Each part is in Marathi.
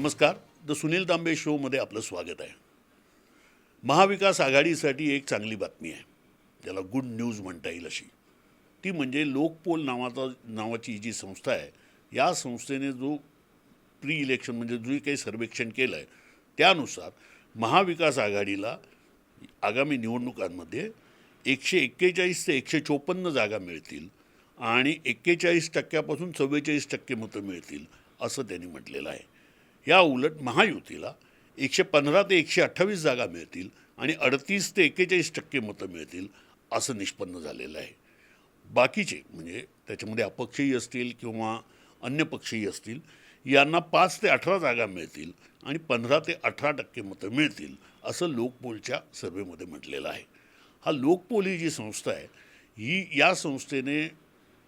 नमस्कार द सुनील तांबे शोमध्ये आपलं स्वागत आहे. महाविकास आघाडीसाठी एक चांगली बातमी आहे. ज्याला गुड न्यूज म्हणता येईल अशी. ती म्हणजे लोकपोल नावाचा नावाची जी संस्था आहे या संस्थेने जो प्री इलेक्शन म्हणजे जो काही सर्वेक्षण केलं आहे त्यानुसार महाविकास आघाडीला आगामी निवडणुकांमध्ये एकशे एक्केचाळीस ते एकशे चोपन्न जागा मिळतील आणि एक्केचाळीस टक्क्यापासून चव्वेचाळीस टक्के मतं मिळतील असं त्यांनी म्हटलेलं आहे. या उलट महायुतीला एकशे पंधरा ते एकशे अठ्ठावीस जागा मिळतील आणि अडतीस ते एक्केचाळीस टक्के मतं मिळतील असं निष्पन्न झालेलं आहे. बाकीचे म्हणजे त्याच्यामध्ये अपक्षही असतील किंवा अन्य पक्षही असतील यांना पाच ते अठरा जागा मिळतील आणि पंधरा ते अठरा टक्के मतं मिळतील असं लोकपोलच्या सर्वेमध्ये म्हटलेलं आहे. हा लोकपोल ही जी संस्था आहे ही या संस्थेने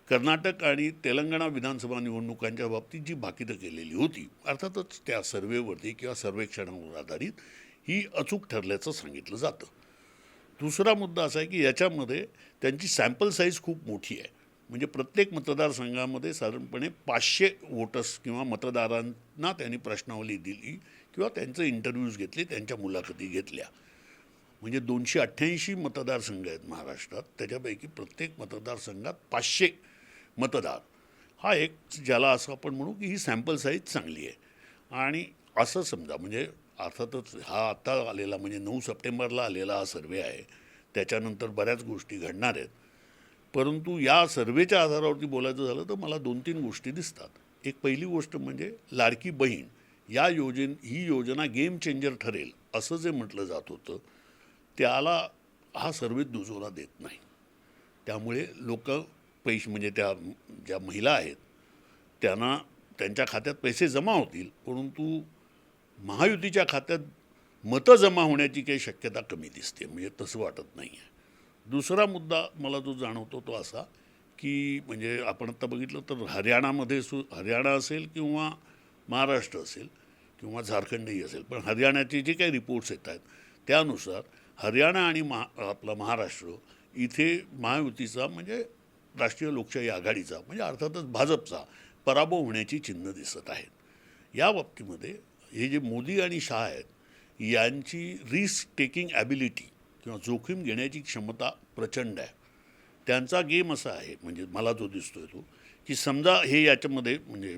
कर्नाटक आणि तेलंगणा विधानसभा निवडणुकांच्या बाबतीत जी भाकितं केलेली होती अर्थातच त्या सर्वेवरती किंवा सर्वेक्षणावर आधारित ही अचूक ठरल्याचं सांगितलं जातं. दुसरा मुद्दा असा आहे की याच्यामध्ये त्यांची सॅम्पल साईज खूप मोठी आहे. म्हणजे प्रत्येक मतदारसंघामध्ये साधारणपणे पाचशे वोटर्स किंवा मतदारांना त्यांनी प्रश्नावली दिली किंवा त्यांचे इंटरव्ह्यूज घेतले त्यांच्या मुलाखती घेतल्या. म्हणजे दोनशे अठ्ठ्याऐंशी मतदारसंघ आहेत महाराष्ट्रात त्याच्यापैकी प्रत्येक मतदारसंघात पाचशे मतदार. हा एक ज्याला असं आपण म्हणू की ही सॅम्पल साईज चांगली आहे. आणि असं समजा म्हणजे अर्थातच हा आत्ता आलेला म्हणजे नऊ सप्टेंबरला आलेला हा सर्वे आहे. त्याच्यानंतर बऱ्याच गोष्टी घडणार आहेत. परंतु या सर्वेच्या आधारावरती बोलायचं झालं तर मला दोन तीन गोष्टी दिसतात. एक पहिली गोष्ट म्हणजे लाडकी बहीण या योजन ही योजना गेम चेंजर ठरेल असं जे म्हटलं जात होतं त्याला हा सर्वे दुजोरा देत नाही. त्यामुळे लोक पैसे म्हणजे त्या ज्या महिला आहेत त्यांना त्यांच्या खात्यात पैसे जमा होतील परंतु महायुतीच्या खात्यात मतं जमा होण्याची काही शक्यता कमी दिसते म्हणजे तसं वाटत नाही आहे. दुसरा मुद्दा मला जो जाणवतो तो असा की म्हणजे आपण आत्ता बघितलं तर हरियाणामध्ये सु हरियाणा असेल किंवा महाराष्ट्र असेल किंवा झारखंडही असेल पण हरियाणाचे जे काही रिपोर्ट्स येत आहेत त्यानुसार हरियाणा आणि महा आपला महाराष्ट्र इथे महायुतीचा म्हणजे राष्ट्रीय लोकशाही आघाडीचा म्हणजे अर्थातच भाजपचा पराभव होण्याची चिन्ह दिसत आहेत. या बाबतीमध्ये हे जे मोदी आणि शाह आहेत यांची रिस्क टेकिंग ॲबिलिटी किंवा जोखीम घेण्याची क्षमता प्रचंड आहे. त्यांचा गेम असा आहे म्हणजे मला जो दिसतो आहे तो की समजा हे याच्यामध्ये म्हणजे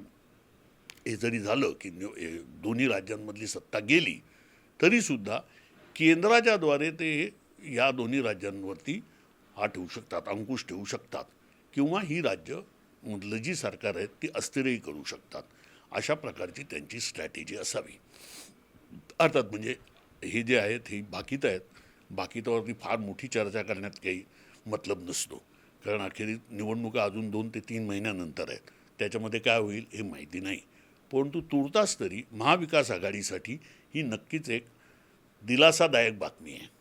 हे जरी झालं की हे दोन्ही राज्यांमधली सत्ता गेली तरीसुद्धा केंद्राच्याद्वारे ते या दोन्ही राज्यांवरती हा ठेवू शकतात अंकुश ठेवू शकतात. किंवा ही राज्य मधलं जी सरकार आहेत ती अस्थिरही करू शकतात. अशा प्रकारची त्यांची स्ट्रॅटेजी असावी. अर्थात म्हणजे हे जे आहेत हे बाकीत आहेत. बाकीतावरती फार मोठी चर्चा करण्यात काही मतलब नसतो. कारण अखेरीत निवडणुका अजून दोन ते तीन महिन्यानंतर आहेत. त्याच्यामध्ये काय होईल हे माहिती नाही. परंतु तुर्तास तरी महाविकास आघाडीसाठी ही नक्कीच एक दिलासादायक बातमी आहे.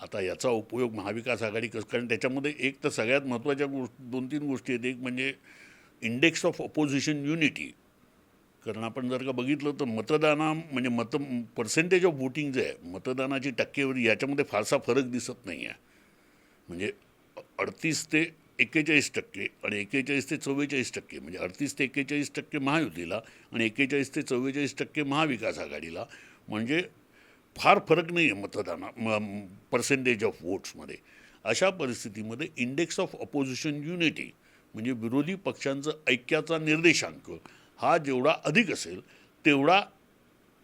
आता याचा उपयोग महाविकास आघाडी कसं कारण त्याच्यामध्ये एक तर सगळ्यात महत्त्वाच्या गोष्ट दोन तीन गोष्टी आहेत. एक म्हणजे इंडेक्स ऑफ ऑपोजिशन युनिटी कारण आपण जर का बघितलं तर मतदाना म्हणजे मत पर्सेंटेज ऑफ वोटिंग जे आहे मतदानाची टक्केवारी याच्यामध्ये फारसा फरक दिसत नाही आहे. म्हणजे अडतीस ते एक्केचाळीस टक्के आणि एक्केचाळीस ते चव्वेचाळीस टक्के म्हणजे अडतीस ते एक्केचाळीस टक्के महायुतीला आणि एक्केचाळीस ते चव्वेचाळीस टक्के महाविकास आघाडीला. म्हणजे फार फरक नाही आहे मतदाना म पर्सेंटेज ऑफ वोट्समध्ये अशा परिस्थितीमध्ये इंडेक्स ऑफ अपोजिशन युनिटी म्हणजे विरोधी पक्षांचं ऐक्याचा निर्देशांक हा जेवढा अधिक असेल तेवढा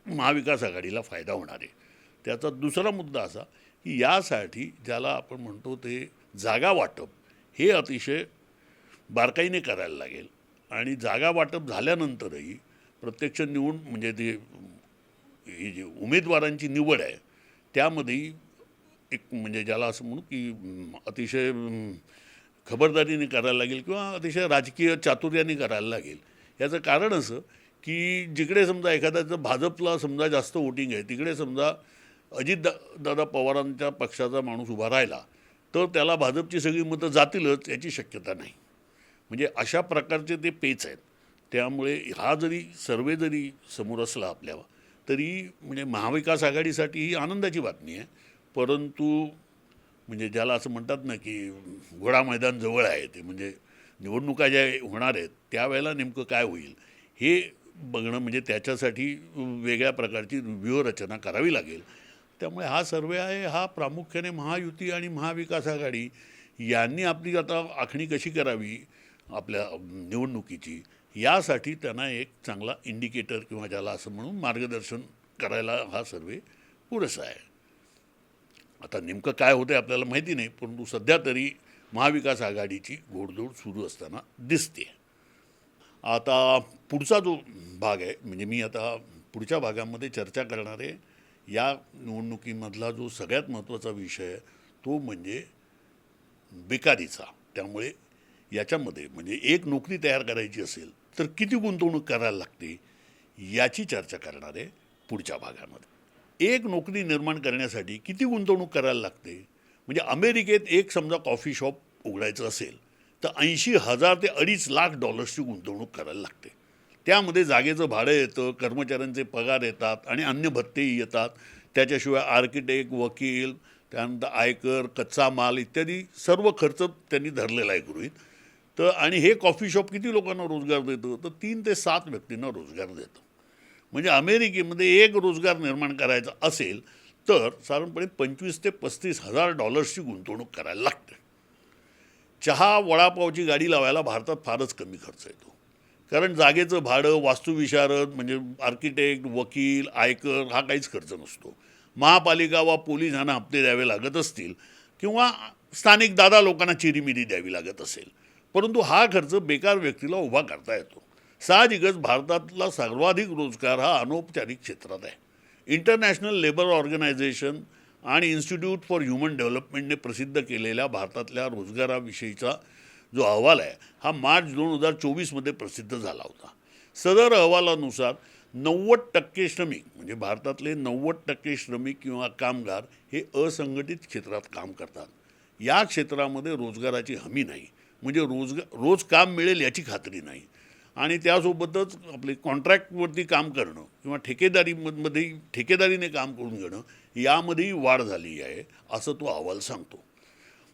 महाविकास आघाडीला फायदा होणार आहे. त्याचा दुसरा मुद्दा असा की यासाठी ज्याला आपण म्हणतो ते जागा वाटप हे अतिशय बारकाईने करायला लागेल. आणि जागा वाटप झाल्यानंतरही प्रत्यक्ष निवडून म्हणजे ते ही जी उमेदवारांची निवड आहे त्यामध्येही एक म्हणजे ज्याला असं म्हणू की अतिशय खबरदारीने करायला लागेल किंवा अतिशय राजकीय चातुर्याने करायला लागेल. याचं कारण असं की जिकडे समजा एखाद्याचं भाजपला समजा जास्त वोटिंग आहे तिकडे समजा अजित दा दादा पवारांच्या पक्षाचा माणूस उभा राहिला तर त्याला भाजपची सगळी मतं जातीलच याची शक्यता नाही. म्हणजे अशा प्रकारचे ते पेच आहेत. त्यामुळे हा जरी सर्वे जरी समोर असला आपल्या तरी म्हणजे महाविकास आघाडीसाठी ही आनंदाची बातमी आहे. परंतु म्हणजे ज्याला असं म्हणतात ना की घोडा मैदान जवळ आहे ते म्हणजे निवडणुका ज्या होणार आहेत त्यावेळेला नेमकं काय होईल हे बघणं म्हणजे त्याच्यासाठी वेगळ्या प्रकारची व्यूहरचना करावी लागेल. त्यामुळे हा सर्वे आहे हा प्रामुख्याने महायुती आणि महाविकास आघाडी यांनी आपली आता आखणी कशी करावी आपल्या निवडणुकीची? यासाठी त्यांना एक चांगला इंडिकेटर किंवा ज्याला असं म्हणून मार्गदर्शन करायला हा सर्वे पुरेसा आहे. आता नेमकं काय होतं आपल्याला माहिती नाही परंतु सध्या तरी महाविकास आघाडीची घोडदौड सुरू असताना दिसते. आता पुढचा जो भाग आहे म्हणजे मी आता पुढच्या भागामध्ये चर्चा करणार आहे या निवडणुकीमधला जो सगळ्यात महत्त्वाचा विषय आहे तो म्हणजे बेकारीचा. त्यामुळे याच्यामध्ये म्हणजे एक नोकरी तयार करायची असेल तर किती गुंतवणूक करायला लागते याची चर्चा करणार आहे पुढच्या भागामध्ये. एक नोकरी निर्माण करण्यासाठी किती गुंतवणूक करायला लागते? म्हणजे अमेरिकेत एक समजा कॉफी शॉप उघडायचं असेल तर ऐंशी हजार ते अडीच लाख डॉलर्सची गुंतवणूक करायला लागते. त्यामध्ये जागेचं भाडं येतं कर्मचाऱ्यांचे पगार येतात आणि अन्य भत्तेही येतात. त्याच्याशिवाय आर्किटेक्ट वकील त्यानंतर आयकर कच्चा माल इत्यादी सर्व खर्च त्यांनी धरलेला आहे गृहित. तर आणि हे कॉफी शॉप किती लोकांना रोजगार देतं? तर तीन ते सात व्यक्तींना रोजगार देतं. म्हणजे अमेरिकेमध्ये एक रोजगार निर्माण करायचा असेल तर साधारणपणे पंचवीस ते पस्तीस हजार डॉलर्सची गुंतवणूक करायला लागते. चहा वडापावची गाडी लावायला भारतात फारच कमी खर्च येतो. कारण जागेचं भाडं वास्तुविशारद म्हणजे आर्किटेक्ट वकील आयकर हा काहीच खर्च नसतो. महापालिका वा पोलीस यांना हप्ते द्यावे लागत असतील किंवा स्थानिक दादा लोकांना चिरीमिरी द्यावी लागत असेल. परंतु हा खर्च बेकार व्यक्तीला उभा करता येतो. साहजिकच भारतातला सर्वाधिक रोजगार हा अनौपचारिक क्षेत्रात आहे. इंटरनॅशनल लेबर ऑर्गनायझेशन आणि इन्स्टिट्यूट फॉर ह्युमन डेव्हलपमेंटने प्रसिद्ध केलेल्या भारतातल्या रोजगाराविषयीचा जो अहवाल आहे हा मार्च दोन हजार चोवीसमध्ये प्रसिद्ध झाला होता. सदर अहवालानुसार नव्वद टक्के श्रमिक म्हणजे भारतातले नव्वद टक्के श्रमिक किंवा कामगार हे असंघटित क्षेत्रात काम करतात. या क्षेत्रामध्ये रोजगाराची हमी नाही. म्हणजे रोजगार रोज काम मिळेल याची खात्री नाही. आणि त्यासोबतच आपले कॉन्ट्रॅक्टवरती काम करणं किंवा ठेकेदारीमध्ये ठेकेदारीने काम करून घेणं यामध्येही वाढ झाली आहे असं तो अहवाल सांगतो.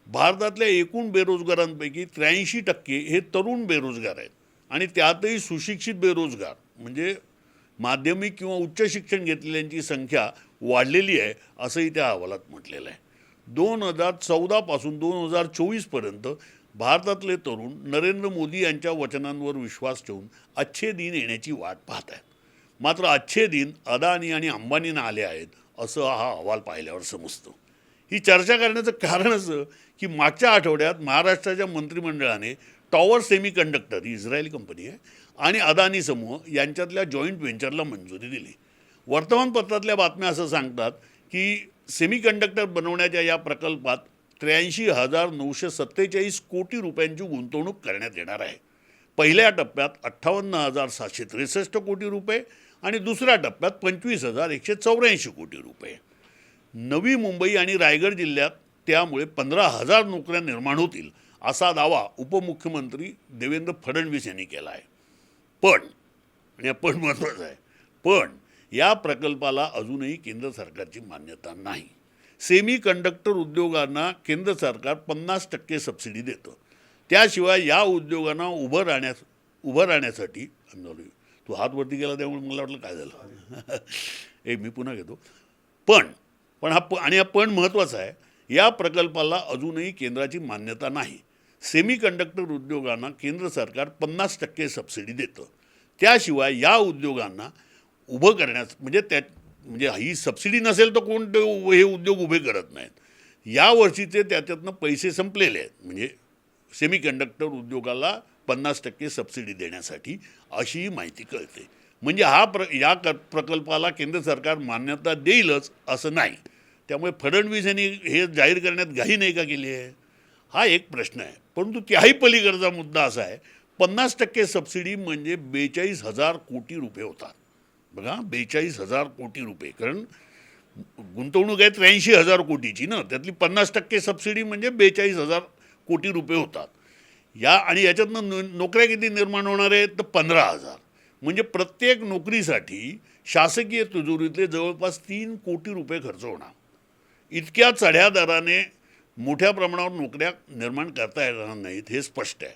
भारतातल्या एकूण बेरोजगारांपैकी त्र्याऐंशी टक्के हे तरुण बेरोजगार आहेत. आणि त्यातही सुशिक्षित बेरोजगार म्हणजे माध्यमिक किंवा उच्च शिक्षण घेतलेल्यांची संख्या वाढलेली आहे असंही त्या अहवालात म्हटलेलं आहे. दोन हजार चौदापासून दोन हजार चोवीसपर्यंत भारतातले तरुण नरेंद्र मोदी यांच्या वचनांवर विश्वास ठेवून अच्छे दिन येण्याची वाट पाहत आहेत. मात्र अच्छे दिन अदानी आणि अंबानींना आले आहेत असं हा अहवाल पाहिल्यावर समजतो. ही चर्चा करण्याचं कारण असं की मागच्या आठवड्यात महाराष्ट्राच्या मंत्रिमंडळाने टॉवर सेमी कंडक्टर ही इस्रायली कंपनी आहे आणि अदानी समूह यांच्यातल्या जॉईंट व्हेंचरला मंजुरी दिली. वर्तमानपत्रातल्या बातम्या असं सांगतात की सेमी कंडक्टर बनवण्याच्या या प्रकल्पात त्र्याऐंशी हजार नऊशे सत्तेचाळीस कोटी रुपयांची गुंतवणूक करण्यात येणार आहे. पहिल्या टप्प्यात अठ्ठावन्न हजार सातशे त्रेसष्ट कोटी रुपये आणि दुसऱ्या टप्प्यात पंचवीस हजार एकशे चौऱ्याऐंशी कोटी रुपये. नवी मुंबई आणि रायगड जिल्ह्यात त्यामुळे पंधरा हजार नोकऱ्या निर्माण होतील असा दावा उपमुख्यमंत्री देवेंद्र फडणवीस यांनी केला आहे. पण आणि पण महत्त्वाचं आहे पण या प्रकल्पाला अजूनही केंद्र सरकारची मान्यता नाही. सेमी कंडक्टर उद्योगांना केंद्र सरकार पन्नास टक्के सबसिडी देतं. त्याशिवाय या उद्योगांना उभं राहण्यास उभं राहण्यासाठी तू हात वरती गेला त्यामुळे मला वाटलं काय झालं. ए मी पुन्हा घेतो. पण पण हा प आणि हा पण महत्त्वाचा आहे या प्रकल्पाला अजूनही केंद्राची मान्यता नाही. सेमी कंडक्टर उद्योगांना केंद्र सरकार पन्नास टक्के सबसिडी देतं. त्याशिवाय या उद्योगांना उभं करण्यास म्हणजे त्या म्हणजे ही सबसिडी नसेल तर कोण उ- हे उद्योग उभे करत नाहीत. यावर्षीचे त्याच्यातनं पैसे संपलेले आहेत. म्हणजे सेमी कंडक्टर उद्योगाला पन्नास टक्के सबसिडी देण्यासाठी अशी माहिती कळते. म्हणजे हा प्र या क प्रकल्पाला केंद्र सरकार मान्यता देईलच असं नाही. त्यामुळे फडणवीस यांनी हे जाहीर करण्यात घाई नाही का केली आहे? हा एक प्रश्न आहे. परंतु त्याही पलीकडचा मुद्दा असा आहे. पन्नास टक्के सबसिडी म्हणजे बेचाळीस हजार कोटी रुपये होतात. बघा बेचाळीस हजार कोटी रुपये. कारण गुंतवणूक आहे त्र्याऐंशी हजार कोटीची ना. त्यातली पन्नास टक्के सबसिडी म्हणजे बेचाळीस हजार कोटी रुपये होतात. या आणि याच्यातनं नोकऱ्या किती निर्माण होणार आहेत? तर पंधरा हजार. म्हणजे प्रत्येक नोकरीसाठी शासकीय तिजोरीतले जवळपास तीन कोटी रुपये खर्च होणार. इतक्या चढ्या दराने मोठ्या प्रमाणावर नोकऱ्या निर्माण करता येणार नाहीत हे स्पष्ट आहे.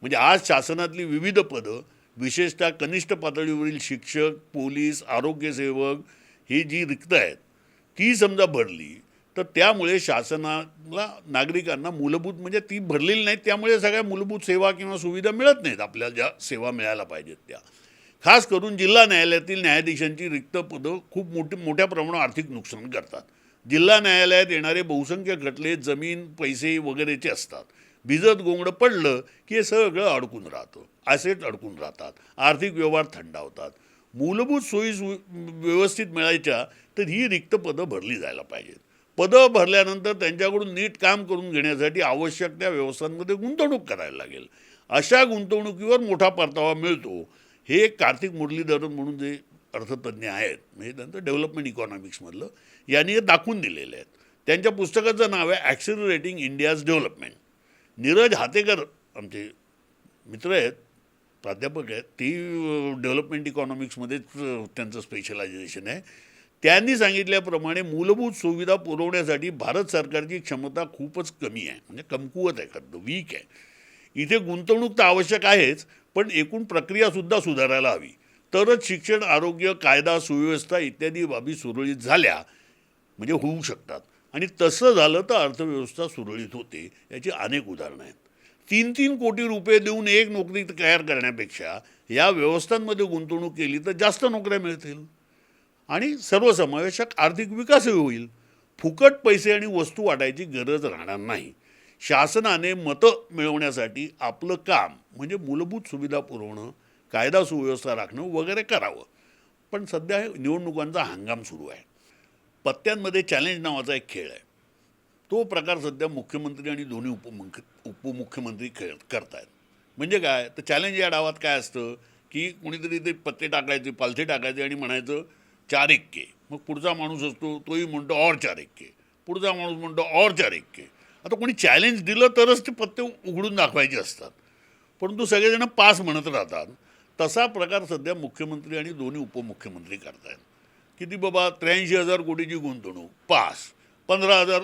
म्हणजे आज शासनातली विविध पदं विशेषतः कनिष्ठ पातळीवरील शिक्षक पोलीस आरोग्यसेवक ही जी रिक्त आहेत ती समजा भरली तर त्यामुळे शासनाला नागरिकांना मूलभूत म्हणजे ती भरलेली नाहीत त्यामुळे सगळ्या मूलभूत सेवा किंवा सुविधा मिळत नाहीत आपल्याला ज्या सेवा मिळायला पाहिजेत त्या. खास करून जिल्हा न्यायालयातील न्यायाधीशांची रिक्त पदं खूप मोठी मोठ्या प्रमाणावर आर्थिक नुकसान करतात. जिल्हा न्यायालयात येणारे बहुसंख्य खटले जमीन पैसे वगैरेचे असतात. भिजत गोंगडं पडलं की हे सगळं अडकून राहतं. ॲसेट अडकून राहतात. आर्थिक व्यवहार थंडावतात. मूलभूत सोयी सु व्यवस्थित मिळायच्या तर ही रिक्त पदं भरली जायला पाहिजेत. पदं भरल्यानंतर त्यांच्याकडून नीट काम करून घेण्यासाठी आवश्यक त्या व्यवस्थांमध्ये गुंतवणूक करायला लागेल. अशा गुंतवणुकीवर मोठा परतावा मिळतो. हे एक कार्तिक मुरलीधरन म्हणून जे अर्थतज्ञ आहेत म्हणजे त्यांचं डेव्हलपमेंट इकॉनॉमिक्समधलं यांनी हे दाखवून दिलेले आहेत. त्यांच्या पुस्तकाचं नाव आहे accelerating India's development Neeraj Hatekar आमचे मित्र आहेत प्राध्यापक आहेत ती डेव्हलपमेंट इकॉनॉमिक्समध्येच त्यांचं स्पेशलायझेशन आहे. त्यांनी सांगितल्याप्रमाणे मूलभूत सुविधा पुरवण्यासाठी भारत सरकारची क्षमता खूपच कमी आहे. म्हणजे कमकुवत आहे खरं वीक आहे. इथे गुंतवणूक तर आवश्यक आहेच पण एकूण प्रक्रियासुद्धा सुधारायला हवी. तरच शिक्षण आरोग्य कायदा सुव्यवस्था इत्यादी बाबी सुरळीत झाल्या म्हणजे होऊ शकतात. आणि तसं झालं तर अर्थव्यवस्था सुरळीत होते याची अनेक उदाहरणं आहेत. तीन तीन कोटी रुपये देऊन एक नोकरी तयार करण्यापेक्षा या व्यवस्थांमध्ये गुंतवणूक केली तर जास्त नोकऱ्या मिळतील. आणि सर्वसमावेशक आर्थिक विकासही होईल. फुकट पैसे आणि वस्तू वाटायची गरज राहणार नाही. शासनाने मतं मिळवण्यासाठी आपलं काम म्हणजे मूलभूत सुविधा पुरवणं कायदा सुव्यवस्था राखणं वगैरे करावं. पण सध्या हे निवडणुकांचा हंगाम सुरू आहे. पत्त्यांमध्ये चॅलेंज नावाचा एक खेळ आहे. तो प्रकार सध्या मुख्यमंत्री आणि दोन्ही उपमुख्य उपमुख्यमंत्री खेळ करतायत. म्हणजे काय? तर चॅलेंज या डावात काय असतं? की कोणीतरी ते पत्ते टाकायचे पालथे टाकायचे आणि म्हणायचं चार एक्के मग पुढचा माणूस असतो तोही म्हणतो और चार एक्के पुढचा माणूस म्हणतो और चार एक्के आता कोणी चॅलेंज दिलं तरच ते पत्ते उघडून दाखवायचे असतात. परंतु सगळेजण पास म्हणत राहतात. तसा प्रकार सध्या मुख्यमंत्री आणि दोन्ही उपमुख्यमंत्री करतायत. किती बाबा? त्र्याऐंशी हजार कोटीची गुंतवणूक. पास. पंधरा हजार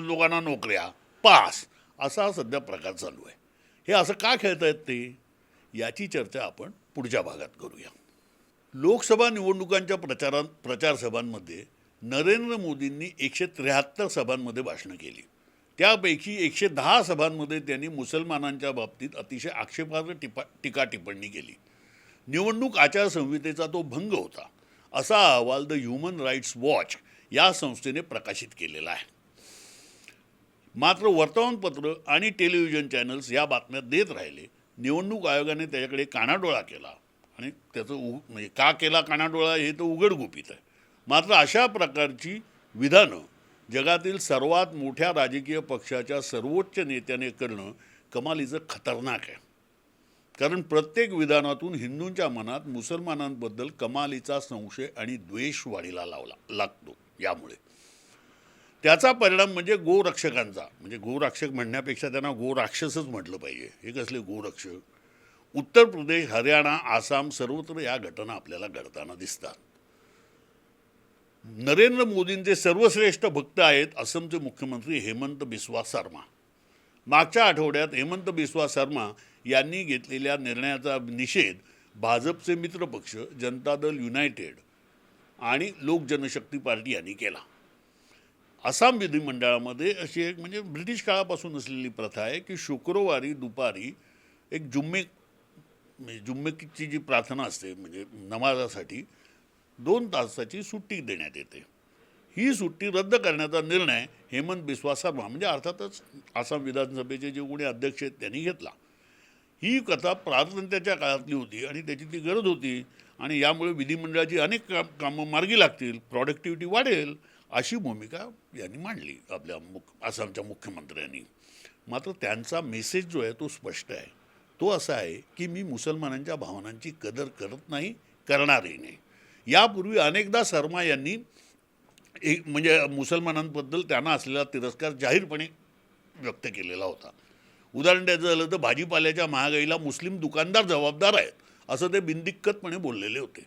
लोकांना नोकऱ्या. पास. असा सध्या प्रकार चालू आहे. हे असं का खेळतायत ते? याची चर्चा आपण पुढच्या भागात करूया. लोकसभा निवडणुकांच्या प्रचारां प्रचारसभांमध्ये नरेंद्र मोदींनी एकशे त्र्याहत्तर सभांमध्ये भाषणं केली. त्यापैकी एकशे दहा सभांमध्ये त्यांनी मुसलमानांच्या बाबतीत अतिशय आक्षेपार्ह टिपा टीका टिप्पणी केली. निवडणूक आचारसंहितेचा तो भंग होता. असा अहवाल द ह्युमन राईट्स वॉच या संस्थेने प्रकाशित केलेला आहे. मात्र वर्तमानपत्र आणि टेलिव्हिजन चॅनल्स या बातम्या देत राहिले. निवडणूक आयोगाने त्याच्याकडे कानाडोळा केला. आणि त्याचं उ म्हणजे का केला कानाडोळा हे तर उघड गुपित आहे. मात्र अशा प्रकारची विधानं जगातील सर्वात मोठ्या राजकीय पक्षाच्या सर्वोच्च नेत्याने करणं कमालीचं खतरनाक आहे. कारण प्रत्येक विधानातून हिंदूंच्या मनात मुसलमानांबद्दल कमालीचा संशय आणि द्वेष वाढीला लावला लागतो यामुळे. त्याचा परिणाम म्हणजे गोरक्षकांचा म्हणजे गोरक्षक म्हणण्यापेक्षा त्यांना गोराक्षसच म्हटलं पाहिजे. हे कसले गोरक्षक? उत्तर प्रदेश हरियाणा आसाम सर्वत्र या घटना आपल्याला घडताना दिसतात. नरेंद्र मोदींचे सर्वश्रेष्ठ भक्त आहेत असमचे मुख्यमंत्री हेमंत बिस्वा शर्मा मागच्या आठवड्यात हेमंत बिस्वा शर्मा यांनी घेतलेल्या निर्णयाचा निषेध भाजपचे मित्रपक्ष जनता दल युनायटेड आणि लोक जनशक्ती पार्टी यांनी केला. आसाम विधिमंडळामध्ये अशी एक म्हणजे ब्रिटिश काळापासून असलेली प्रथा आहे की शुक्रवारी दुपारी एक जुम्मे म्हणजे जुम्मेची जी प्रार्थना असते म्हणजे नमाजासाठी दोन तासाची सुट्टी देण्यात येते. ही सुट्टी रद्द करण्याचा निर्णय हेमंत बिस्वा शर्मा म्हणजे अर्थातच आसाम विधानसभेचे जे कोणी अध्यक्ष आहेत त्यांनी घेतला. ही कथा प्रारंत्याच्या काळातली होती आणि त्याची ती गरज होती. आणि यामुळे विधिमंडळाची अनेक काम कामं मार्गी लागतील प्रॉडक्टिव्हिटी वाढेल अशी भूमिका यांनी मांडली आपल्या मुख आसामच्या मुख्यमंत्र्यांनी. मात्र त्यांचा मेसेज जो आहे तो स्पष्ट आहे. तो असा आहे की मी मुसलमानांच्या भावनांची कदर करत नाही करणारही नाही. यापूर्वी अनेकदा शर्मा यांनी एक म्हणजे मुसलमानांबद्दल त्यांना असलेला तिरस्कार जाहीरपणे व्यक्त केलेला होता. उदाहरण द्यायचं झालं तर भाजीपाल्याच्या महागाईला मुस्लिम दुकानदार जबाबदार आहेत असं ते बिनदिक्कतपणे बोललेले होते.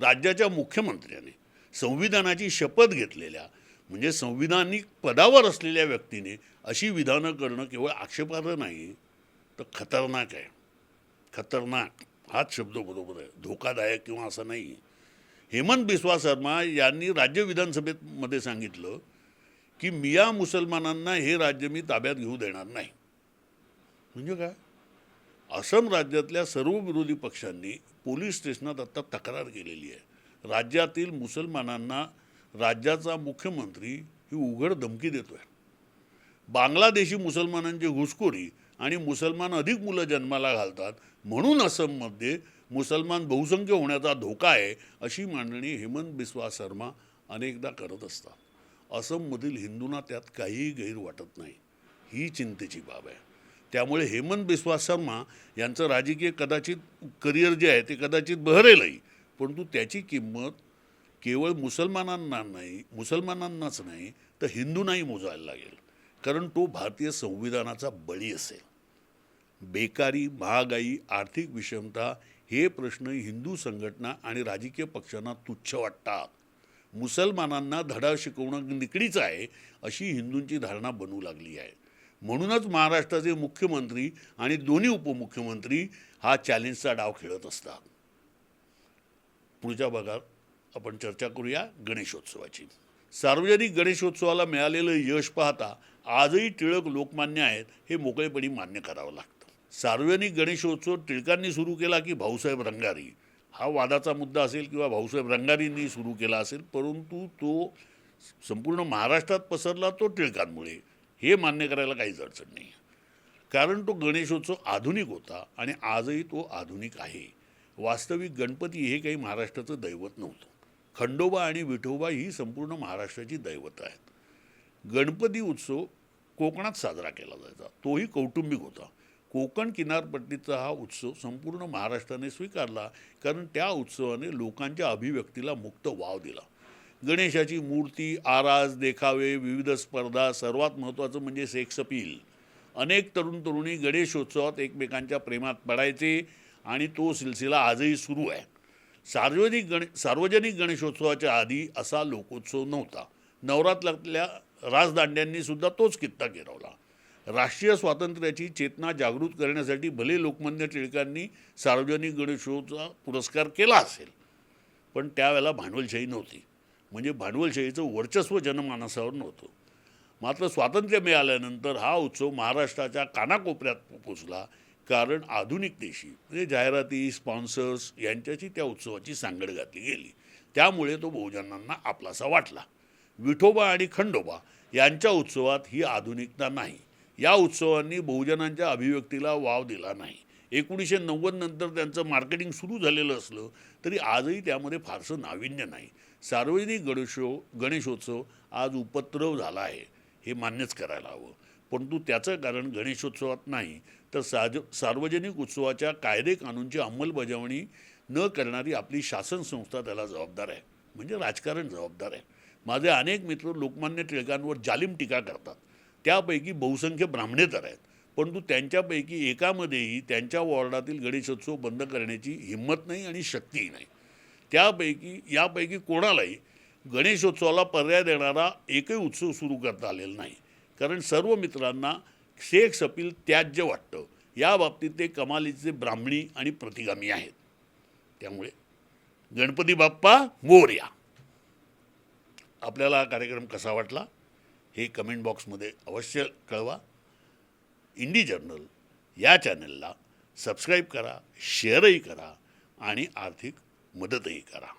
राज्याच्या मुख्यमंत्र्याने संविधानाची शपथ घेतलेल्या म्हणजे संविधानिक पदावर असलेल्या व्यक्तीने अशी विधानं करणं केवळ आक्षेपार्ह नाही तर खतरनाक आहे. खतरनाक हाच शब्द बरोबर आहे. धोकादायक किंवा असं नाही. हेमंत बिस्वा शर्मा यांनी राज्य विधानसभेत मध्ये सांगितलं की मिया मुसलमानांना हे राज्य मी ताब्यात घेऊ देणार नाही. म्हणजे काय? आसाम राज्यातल्या सर्व विरोधी पक्षांनी पोलीस स्टेशनात आत्ता तक्रार केलेली आहे. राज्यातील मुसलमानांना राज्याचा मुख्यमंत्री ही उघड धमकी देतोय. बांगलादेशी मुसलमानांची घुसखोरी आणि मुसलमान अधिक मुलं जन्माला घालतात म्हणून असममध्ये मुसलमान बहुसंख्य होण्याचा धोका आहे अशी मांडणी हेमंत बिस्वा शर्मा अनेकदा करत असतात. असममधील हिंदूंना त्यात काहीही गैर वाटत नाही. ही चिंतेची बाब आहे. त्यामुळे हेमंत बिस्वा शर्मा यांचं राजकीय कदाचित करिअर जे आहे ते कदाचित बहरेलही. परंतु त्याची किंमत केवळ मुसलमानांना नाही मुसलमानांनाच नाही तर हिंदूंनाही मोजायला लागेल. कारण तो भारतीय संविधानाचा बळी असेल. बेकारी महागाई आर्थिक विषमता हे प्रश्न हिंदू संघटना आणि राजकीय पक्षांना तुच्छ वाटतात. मुसलमानांना धडा शिकवणं निकडीच आहे अशी हिंदूंची धारणा बनू लागली आहे. म्हणूनच महाराष्ट्राचे मुख्यमंत्री आणि दोन्ही उपमुख्यमंत्री हा चॅलेंजचा डाव खेळत असतात. पुढच्या भागात आपण चर्चा करूया गणेशोत्सवाची. सार्वजनिक गणेशोत्सवाला मिळालेलं यश पाहता आजही टिळक लोकमान्य आहेत हे मोकळेपणी मान्य करावं लागतं. सार्वजनिक गणेशोत्सव टिळकांनी सुरू केला की भाऊसाहेब रंगारी? हा वादाचा मुद्दा असेल किंवा भाऊसाहेब रंगारींनी सुरू केला असेल परंतु तो संपूर्ण महाराष्ट्रात पसरला तो टिळकांमुळे. हे मान्य करायला काहीच अडचण नाही. कारण तो गणेशोत्सव आधुनिक होता आणि आजही तो आधुनिक आहे. वास्तविक गणपती हे काही महाराष्ट्राचं दैवत नव्हतं. खंडोबा आणि विठोबा ही संपूर्ण महाराष्ट्राची दैवत आहेत. गणपती उत्सव कोकणात साजरा केला जायचा. तोही कौटुंबिक होता. कोकण किनारपट्टीचा हा उत्सव संपूर्ण महाराष्ट्राने स्वीकारला. कारण त्या उत्सवाने लोकांच्या अभिव्यक्तीला मुक्त वाव दिला. गणेशाची मूर्ती आरास देखावे विविध स्पर्धा सर्वात महत्त्वाचं म्हणजे सेक्स अपील अनेक तरुण तरुणी गणेशोत्सवात एकमेकांच्या प्रेमात पडायचे आणि तो सिलसिला आजही सुरू आहे. सार्वजनिक गणे सार्वजनिक गणेशोत्सवाच्या आधी असा लोकोत्सव नव्हता. नवरात्रातल्या राजदांड्यांनी सुद्धा तोच कित्ता गिरवला राष्ट्रीय स्वातंत्र्याची चेतना जागृत करण्यासाठी भले लोकमान्य टिळकांनी सार्वजनिक गणेशोत्सवाचा पुरस्कार केला असेल पण त्यावेळेला भांडवलशाही नव्हती. म्हणजे भांडवलशाहीचं वर्चस्व जनमानसावर नव्हतं. मात्र स्वातंत्र्य मिळाल्यानंतर हा उत्सव महाराष्ट्राच्या कानाकोपऱ्यात पोचला. कारण आधुनिक देशी म्हणजे जाहिराती स्पॉन्सर्स यांच्याशी त्या उत्सवाची सांगड घातली गेली. त्यामुळे तो बहुजनांना आपलासा वाटला. विठोबा आणि खंडोबा यांच्या उत्सवात ही आधुनिकता नाही. या उत्सवांनी बहुजनांच्या अभिव्यक्तीला वाव दिला नाही. एकोणीसशे नव्वद नंतर त्यांचं मार्केटिंग सुरू झालेलं असलं तरी आजही त्यामध्ये फारसं नाविन्य नाही. सार्वजनिक गणेशो गणेशोत्सव आज उपद्रव झाला आहे हे मान्यच करायला हवं. परंतु त्याचं कारण गणेशोत्सवात नाही तर साज सार्वजनिक उत्सवाच्या कायदे कानूनची अंमलबजावणी न करणारी आपली शासन संस्था त्याला जबाबदार आहे. म्हणजे राजकारण जबाबदार आहे. माझे अनेक मित्र लोकमान्य टिळकांवर जालिम टीका करतात. त्यापैकी बहुसंख्य ब्राह्मणे तर आहेत. परंतु त्यांच्यापैकी एकामध्येही त्यांच्या वॉर्डातील गणेशोत्सव बंद करण्याची हिंमत नाही आणि शक्तीही नाही. त्यापैकी यापैकी कोणालाही गणेशोत्सवाला पर्याय देणारा एकही उत्सव सुरू करता आलेला नाही. कारण सर्व मित्रांना सेक्स अपील त्याज्य वाटतं. या बाबतीत ते कमालीचे ब्राह्मणी आणि प्रतिगामी आहेत. त्यामुळे गणपती बाप्पा मोर्या आपल्याला हा कार्यक्रम कसा वाटला? हे कमेंट बॉक्समध्ये अवश्य कळवा. इंडी जर्नल या चॅनलला सबस्क्राईब करा शेअरही करा आणि आर्थिक मदतही करा